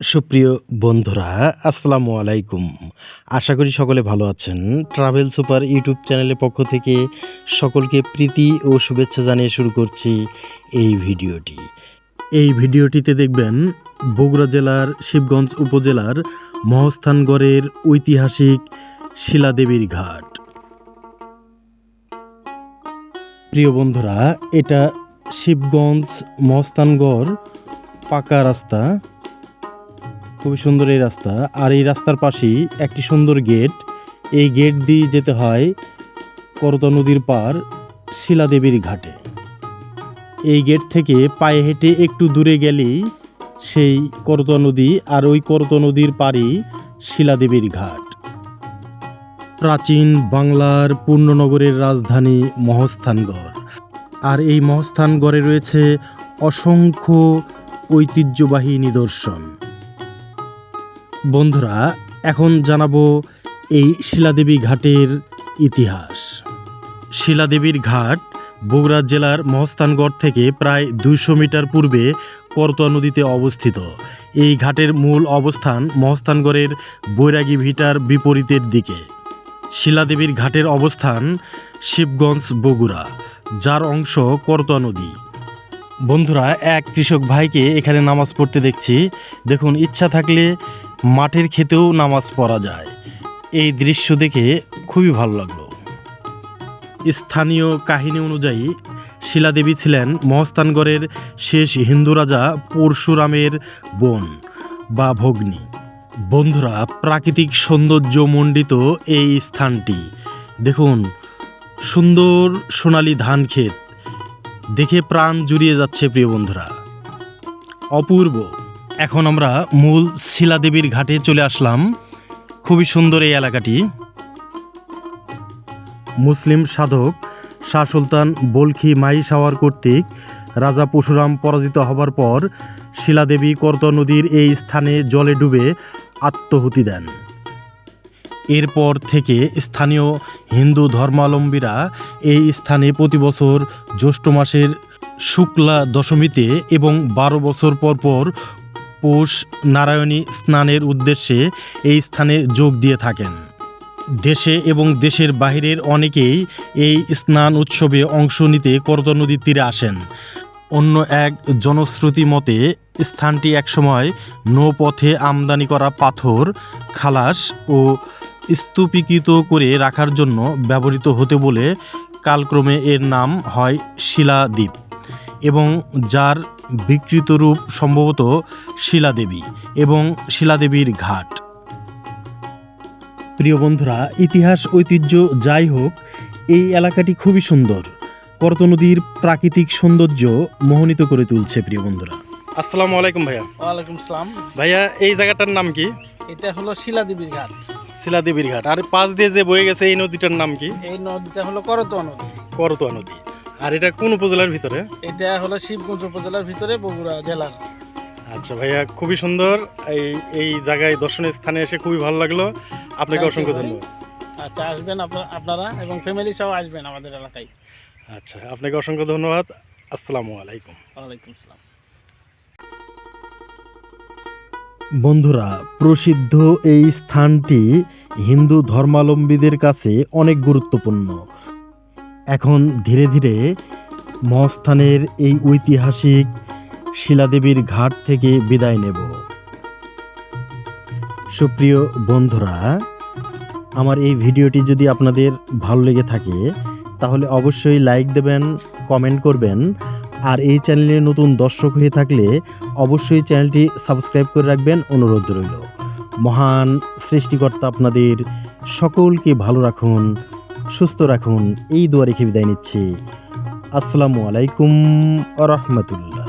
সুপ্রিয় বন্ধুরা, আসসালামু আলাইকুম। আশা করি সকলে ভালো আছেন। ট্রাভেল সুপার ইউটিউব চ্যানেলের পক্ষ থেকে সকলকে প্রীতি ও শুভেচ্ছা জানিয়ে শুরু করছি এই ভিডিওটি। এই ভিডিওটিতে দেখবেন বগুড়া জেলার, শিবগঞ্জ উপজেলার মহস্থানগড়ের ঐতিহাসিক শিলাদেবীর ঘাট। প্রিয় বন্ধুরা, এটা শিবগঞ্জ মহস্থানগড় পাকা রাস্তা। খুবই সুন্দর এই রাস্তা। আর এই রাস্তার পাশেই একটি সুন্দর গেট। এই গেট দিয়ে যেতে হয় করতা নদীর পার শিলাদেবীর ঘাটে। এই গেট থেকে পায়ে হেঁটে একটু দূরে গেলেই সেই করতা নদী আর ওই করতা নদীর পাড়েই শিলাদেবীর ঘাট। প্রাচীন বাংলার পূর্ণনগরের রাজধানী মহস্থানগড়। আর এই মহস্থানগড়ে রয়েছে অসংখ্য ঐতিহ্যবাহী নিদর্শন। বন্ধুরা, এখন জানাব এই শিলাদেবী ঘাটের ইতিহাস। শিলাদেবীর ঘাট বগুড়া জেলার মহস্থানগড় থেকে প্রায় দুইশো মিটার পূর্বে করতোয়া নদীতে অবস্থিত। এই ঘাটের মূল অবস্থান মহস্থানগড়ের বৈরাগী ভিটার বিপরীতের দিকে। শিলাদেবীর ঘাটের অবস্থান শিবগঞ্জ, বগুড়া, যার অংশ করতোয়া নদী। বন্ধুরা, এক কৃষক ভাইকে এখানে নামাজ পড়তে দেখছি। দেখুন, ইচ্ছা থাকলে মাঠের খেতেও নামাজ পড়া যায়। এই দৃশ্য দেখে খুবই ভালো লাগল। স্থানীয় কাহিনী অনুযায়ী শিলাদেবী ছিলেন মহস্তানগড়ের শেষ হিন্দু রাজা পরশুরামের বোন বা ভগ্নী। বন্ধুরা, প্রাকৃতিক সৌন্দর্য মণ্ডিত এই স্থানটি। দেখুন, সুন্দর সোনালী ধান ক্ষেত। দেখে প্রাণ জুড়িয়ে যাচ্ছে প্রিয় বন্ধুরা। অপূর্ব। এখন আমরা মূল শিলাদেবীর ঘাটে চলে আসলাম। খুবই সুন্দর এই এলাকাটি। মুসলিম সাধক শাহ সুলতান বলখি মাই সাওয়ার কর্তৃক রাজা পরশুরাম পরাজিত হবার পর শিলাদেবী করত নদীর এই স্থানে জলে ডুবে আত্মহুতি দেন। এরপর থেকে স্থানীয় হিন্দু ধর্মাবলম্বীরা এই স্থানে প্রতি বছর জ্যৈষ্ঠ মাসের শুক্লা দশমীতে এবং বারো বছর পর পর পৌষ নারায়ণী স্নানের উদ্দেশ্যে এই স্থানে যোগ দিয়ে থাকেন। দেশে এবং দেশের বাহিরের অনেকেই এই স্নান উৎসবে অংশ নিতে করত নদীর তীরে আসেন। অন্য এক জনশ্রুতি মতে, স্থানটি একসময় নৌপথে আমদানি করা পাথর, খালাস ও স্তূপীকৃত করে রাখার জন্য ব্যবহৃত হতে বলে কালক্রমে এর নাম হয় শিলাদ্বীপ। এবং যার বিকৃত রূপ সম্ভবত শিলাদেবী এবং শিলাদেবীর ঘাট। প্রিয় বন্ধুরা ইতিহাস ঐতিহ্য যাই হোক এই এলাকাটি খুবই সুন্দর। করত নদীর প্রাকৃতিক সৌন্দর্য মোহনিত করে তুলছে প্রিয় বন্ধুরা। আসসালামু আলাইকুম ভাইয়া। ওয়ালাইকুম সালাম। ভাইয়া এই জায়গাটার নাম কি? এটা হলো শিলাদেবীর ঘাট। শিলাদেবীর ঘাট। আর পাশ দিয়ে যে বয়ে গেছে এই নদীটার নাম কি? এই নদীটা হলো করতোয়া নদী। করতোয়া নদী। আর এটা কোন উপজেলার ভিতরে? এটা হলো শিবগঞ্জ উপজেলার ভিতরে বগুড়া জেলার আচ্ছা ভাইয়া খুবই সুন্দর। এই এই জায়গায় দর্শনীয় স্থানে এসে খুবই ভালো লাগল। আপনাকে অসংখ্য ধন্যবাদ। আচ্ছা আসবেন আপনা- আপনারা এবং ফ্যামিলি সহ আসবেন আমাদের এলাকায়। আচ্ছা আপনাকে অসংখ্য ধন্যবাদ। আসসালামু আলাইকুম। ওয়ালাইকুম সালাম বন্ধুরা প্রসিদ্ধ এই স্থানটি হিন্দু ধর্মাবলম্বীদের কাছে অনেক গুরুত্বপূর্ণ। এখন ধীরে ধীরে মহস্থানের এই ঐতিহাসিক শিলাদেবীর ঘাট থেকে বিদায় নেব। সুপ্রিয় বন্ধুরা, আমার এই ভিডিওটি যদি আপনাদের ভালো লেগে থাকে, তাহলে অবশ্যই লাইক দেবেন, কমেন্ট করবেন, আর এই চ্যানেলে নতুন দর্শক হয়ে থাকলে অবশ্যই চ্যানেলটি সাবস্ক্রাইব করে রাখবেন অনুরোধ রইল। মহান সৃষ্টিকর্তা আপনাদের সকলকে ভালো রাখুন সুস্থ রাখুন। এই দোয়া রেখে বিদায় নিচ্ছি। আসসালামু আলাইকুম আ রহমতুল্লাহ।